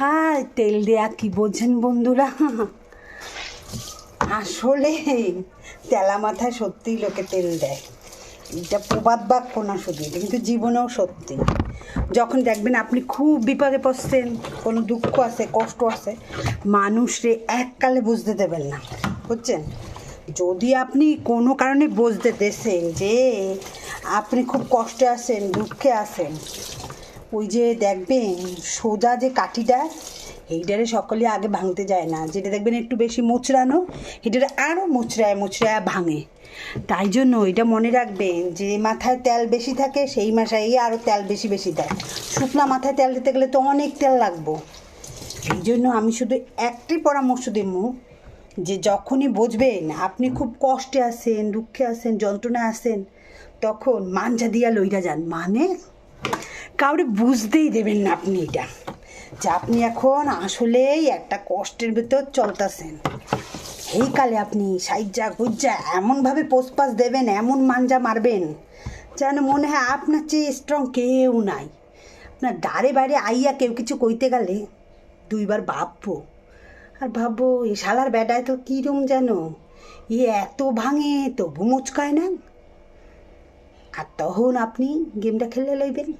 মাথায় তেল দেয়া কি বোঝেন বন্ধুরা? আসলে তেলা মাথায় সত্যিই লোকে তেল দেয়। এটা প্রবাদ বাক্য না শুধু, এটা কিন্তু জীবনেও সত্যি। যখন দেখবেন আপনি খুব বিপদে পড়ছেন, কোনো দুঃখ আছে, কষ্ট আছে, মানুষরে এককালে বুঝতে দেবেন না, বুঝছেন? যদি আপনি কোনো কারণে বুঝতে দেছেন যে আপনি খুব কষ্টে আছেন, দুঃখে আছেন ওই যে দেখবেন সোজা যে কাঠিটা এইটারে সকলে আগে ভাঙতে যায় না। যেটা দেখবেন একটু বেশি মুচড়ানো এটারে আরও মুচড়ায় মুচড়ায় ভাঙে। তাই জন্য এটা মনে রাখবেন, যে মাথায় তেল বেশি থাকে, সেই মাসায় আরও তেল বেশি বেশি দেয়। শুকনা মাথায় তেল দিতে গেলে তো অনেক তেল লাগবো। এই জন্য আমি শুধু একটি পরামর্শ দিব, যে যখনই বুঝবেন আপনি খুব কষ্টে আছেন, দুঃখে আছেন, যন্ত্রণায় আছেন, তখন মাঞ্জা দিয়া লইরা যান। মানে কাউরে বুঝতেই দেবেন না আপনি এটা। যে আপনি এখন আসলেই একটা কষ্টের ভেতর চলতেছেন। এই কালে আপনি সাইজা গুজ্জা এমনভাবে পোসপাস দেবেন, এমন মাঞ্জা মারবেন, যেন মনে হয় আপনার চেয়ে স্ট্রং কেউ নাই। আপনার ডারে বাইরে আইয়া কেউ কিছু কইতে গেলে দুইবার ভাববো, আর ভাববো, এ শালার বেটায় তো কীরম যেন? ই এত ভাঙে, তবু মুচকায় না? আর তখন আপনি গেমটা খেলে লইবেন।